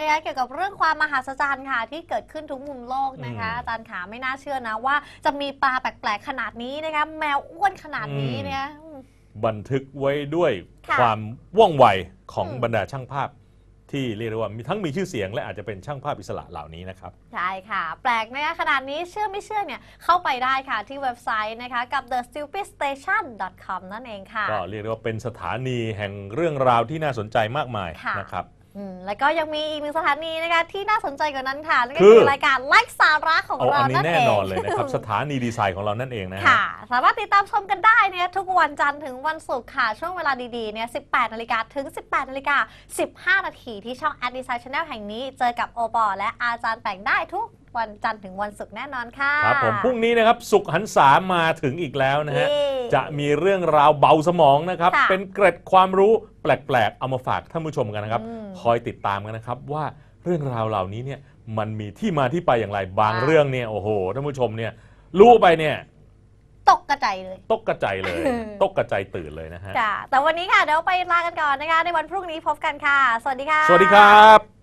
นะคะเกี่ยวกับเรื่องความมหัศจรรย์ค่ะ ที่เกิดขึ้นทุกมุมโลกนะคะอืมอาจารย์ขาไม่น่าเชื่อนะว่า จะมีปลาแปลกๆขนาดนี้นะคะแมวอ้วนขนาดนี้นะคะอืมบันทึกไว้ด้วยค่ะความว่องไวของอืม บรรดาช่างภาพ ที่เรียกได้ว่ามีทั้งมีชื่อเสียงและอาจจะเป็นช่างภาพอิสระเหล่านี้นะครับ ใช่ค่ะ แปลกนะคะขนาดนี้เชื่อไม่เชื่อเนี่ย เข้าไปได้ค่ะที่เว็บไซต์นะคะกับ the stupid station com นั่นเองค่ะ ก็เรียกได้ว่าเป็นสถานีแห่งเรื่องราวที่น่าสนใจมากมายค่ะ นะครับ อืมแล้วก็ยังมีอีกหนึ่งสถานีนะคะที่น่าสนใจกว่านั้นค่ะนั่นก็คืคือ อรายการไลฟ์สาระของเอาเราอันนี้นั่นแน่เองนอนเลยนะครับ สถานีดีไซน์ของเรานั่นเองนะฮะ ค่ะ สามารถติดตามชมกันได้เนี่ยทุกวันจันทร์ถึงวันศุกร์ค่ะ ช่วงเวลาดีๆเนี่ย18นาฬิกาถึง 18นาฬิกา15นาทีที่ช่อง a d Design Channel แห่งนี้ เจอกับโอปอและอาจารย์แต่งได้ทุกวันจันทร์ถึงวันศุกร์แน่นอนค่ะครับผมพรุ่งนี้นะครับสุขหันษามาถึงอีกแล้วนะฮะ เย้ จะมีเรื่องราวเบาสมองนะครับ ค่ะเป็นเกร็ดความรู้แปลกๆ เอามาฝากท่านผู้ชมกันนะครับ อืมคอยติดตามกันนะครับว่าเรื่องราวเหล่านี้เนี่ยมันมีที่มาที่ไปอย่างไร บางค่ะ เรื่องเนี่ยโอ้โหท่านผู้ชมเนี่ยรู้ไปเนี่ยตกกระจายเลย ตกกระจายเลยอืมตกกระจายตื่นเลยนะฮะ ค่ะ แต่วันนี้ค่ะเดี๋ยวไปลากันก่อนนะคะ ในวันพรุ่งนี้พบกันค่ะ สวัสดีค่ะ สวัสดีครับ